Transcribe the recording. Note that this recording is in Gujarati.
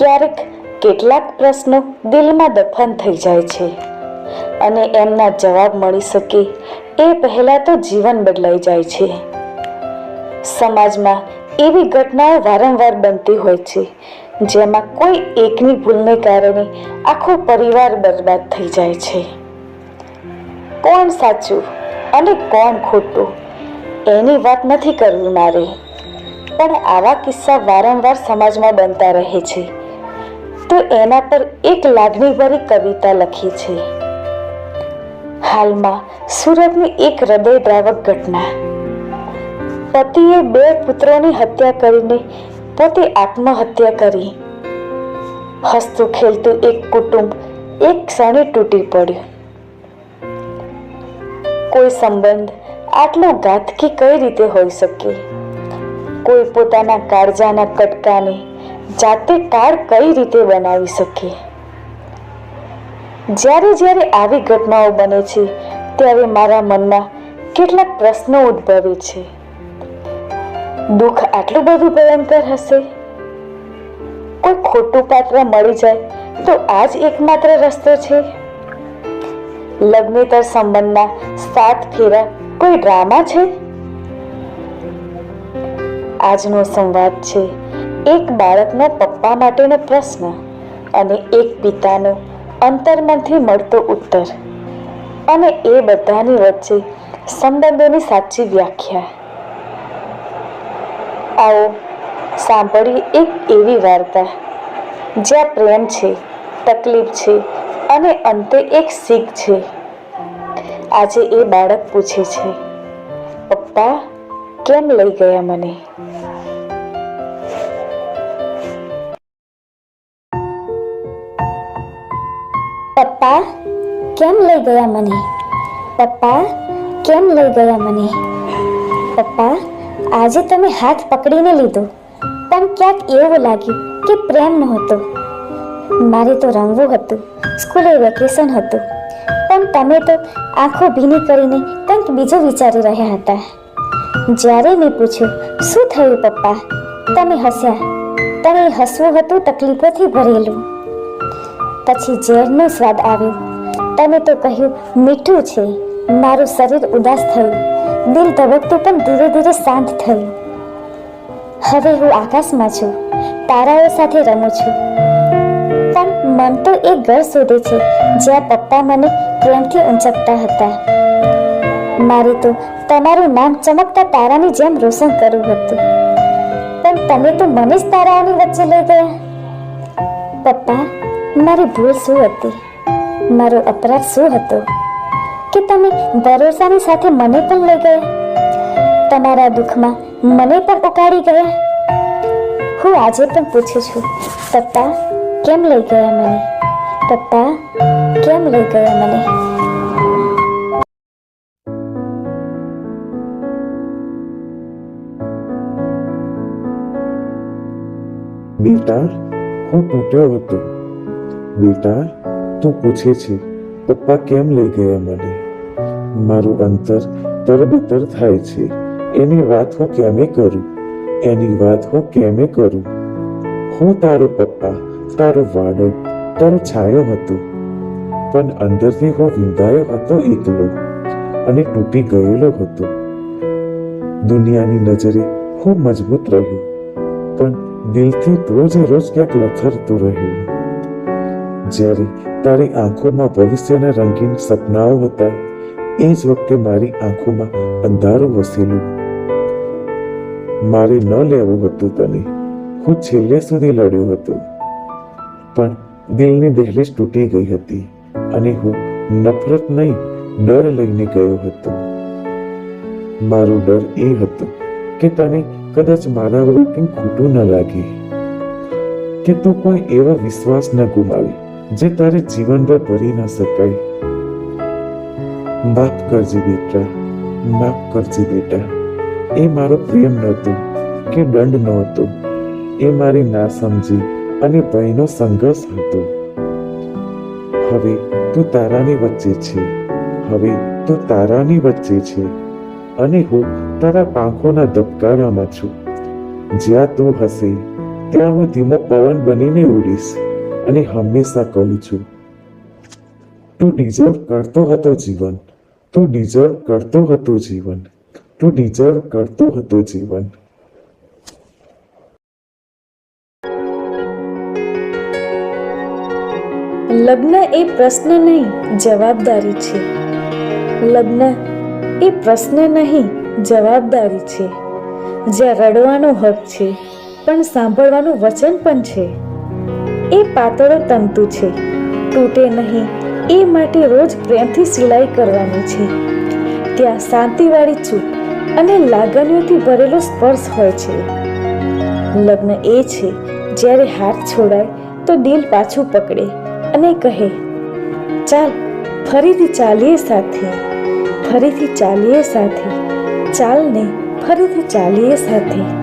ક્યારેક કેટલાક પ્રશ્નો દિલમાં દફન થઈ જાય છે અને એમના જવાબ મળી શકે એ પહેલાં તો જીવન બદલાઈ જાય છે. સમાજમાં એવી ઘટનાઓ વારંવાર બનતી હોય છે જેમાં કોઈ એકની ભૂલને કારણે આખો પરિવાર બરબાદ થઈ જાય છે. કોણ સાચું અને કોણ ખોટું એની વાત નથી કરવી મારે પણ આવા કિસ્સા વારંવાર સમાજમાં બનતા રહે છે. એના પર એક લાગણીભરી કવિતા લખી છે. હાલમાં સુરતની એક હૃદયદ્રાવક ઘટના. પતિએ બે પુત્રોની હત્યા કરીને પોતે આત્મહત્યા કરી. હસતું ખેલતું એક કુટુંબ એક ક્ષણે તૂટી પડ્યું. કોઈ સંબંધ આટલો ઘાતકી કઈ રીતે હોઈ શકે? કોઈ પોતાના કાળજાના કટકાને જાતે કાળ કઈ રીતે બનાવી શકીએ જ્યારે જ્યારે આવી ઘટનાઓ બને છે, ત્યારે મારા મનમાં કેટલાક પ્રશ્નો ઉદ્ભવે છે. દુઃખ આટલું બધું ભયંકર હશે? કોઈ ખોટું પાત્ર મળી જાય તો આ જ એકમાત્ર રસ્તો છે? લગ્નેતર સંબંધના સાત ફેરા કોઈ ડ્રામા છે? આજનો સંવાદ છે એક બાળકનો પપ્પા માટેનો પ્રશ્ન અને એક પિતાનો અંતરમનથી મળતો ઉત્તર. અને એ બધાની વચ્ચે સંબંધોની સાચી વ્યાખ્યા. આવો સાંભળીએ એક એવી વાર્તા, જ્યાં પ્રેમ છે, તકલીફ છે અને અંતે એક શીખ છે. આજે એ બાળક પૂછે છે, પપ્પા, કેમ લઈ ગયા મને? પપ્પા, કેમ લઈ ગયા મને? પપ્પા, કેમ લઈ ગયા મને? પપ્પા, આજે તમે હાથ પકડીને લીધો, પણ ક્યાંક એવું લાગ્યું કે પ્રેમ નહોતો. મારે તો રમવું હતું, સ્કૂલે વેકેશન હતું, પણ તમે તો આંખો ભીની કરીને કંઈક બીજું વિચારી રહ્યા હતા. જ્યારે મેં પૂછ્યું, શું થયું પપ્પા? તમે હસ્યા? તમે હસવું હતું તકલીફોથી ભરેલું? પછી ઝેરનો સ્વાદ આવ્યો તમે તો કહ્યું, મીઠું છે. મારું શરીર ઉદાસ થયું. દિલ ધબકતું પણ ધીરે ધીરે શાંત થયું. હવે હું આકાશમાં છું. તારાઓ સાથે રમું છું. પણ મન તો એક ઘર શોધે છે, જ્યાં પપ્પા મને પ્રેમથી ઊંચકતા હતા. મારે તો તમારું નામ ચમકતા તારાની જેમ રોશન કરવું હતું. પણ તમે તો મને જ તારાઓની વચ્ચે લઈ ગયા. પપ્પા મારી ભૂલ શું હતી? મારો અપરાધ શું હતો? કે તમે ભરોસાની સાથે મને પણ લઈ ગયા? તમારા દુઃખમાં મને પણ ઉકાળી ગયા? હું આજે પણ પૂછું છું, પપ્પા, કેમ લઈ ગયા મને? પપ્પા, કેમ લઈ ગયા મને? બેટા, હું તૂટ્યો હતો. બેટા, તું પૂછે છે, પપ્પા કેમ લઈ ગયા મને? મારું અંતર તરબતર થાય છે. એની વાત હું કેમે કરું? એની વાત હું કેમે કરું? હું તારો પપ્પા, તારો વાડો, તારો છાયો હતો. પણ અંદરથી હું વિંધાયો હતો એકલો અને તૂટી ગયેલો હતો. દુનિયાની નજરે હું મજબૂત રહ્યો, પણ દિલથી રોજે રોજ ક્યાંક લથરતું રહ્યું. જ્યારે તારી આંખોમાં ભવિષ્યના રંગીન સપનાઓ હતા, એ જ વખતે મારી આંખોમાં અંધારું વસેલું. મારે ન લેવું હતું તને. હું છેલ્લે સુધી લડ્યો હતો. પણ દિલની દહેલીજ તૂટી ગઈ હતી અને હું નફરત નહીં, ડર લઈને ગયો હતો. મારો ડર એ હતો કે તને કદાચ મારા વડે કંઈ ખોટું ન લાગે, કે તું કોઈ એવા વિશ્વાસ ન ગુમાવે. જે તારે જીવનભર ભરી ના શકાય. માફ કરજે બેટા, માફ કરજે બેટા. એ મારો પ્રેમ નહોતો કે દંડ નહોતો. એ મારી નાસમજી અને ભયનો સંઘર્ષ હતો. હવે તું તારાની વચ્ચે છે. હવે તું તારાની વચ્ચે છે. અને હું તારા પાંખોના ધબકારામાં છું. જ્યાં તું હશે, ત્યાં હું ધીમો પવન બનીને ઉડીશ. અને હંમેશા કહું છું, તું ડિઝર્વ કરતો હતો જીવન. તું ડિઝર્વ કરતો હતો જીવન. તું ડિઝર્વ કરતો હતો જીવન. લગ્ન એ પ્રશ્ન નહીં જવાબદારી છે. લગ્ન એ પ્રશ્ન નહીં જવાબદારી છે. જ્યાં રડવાનો હક છે, પણ સાંભળવાનું વચન પણ છે. એ પાતળો તંતુ છે. તૂટે નહીં. એ માટે રોજ પ્રેમથી સિલાઈ કરવાની છે. ત્યાં શાંતિવાળી ચૂપ અને લાગણીઓથી ભરેલો સ્પર્શ હોય છે. લગ્ન એ છે, જ્યારે હાથ છોડાય, તો દિલ પાછું પકડે અને કહે, ચાલ, ફરીથી ચાલીએ સાથે. ફરીથી ચાલીએ સાથે. ચાલ ને ફરીથી ચાલીએ સાથે.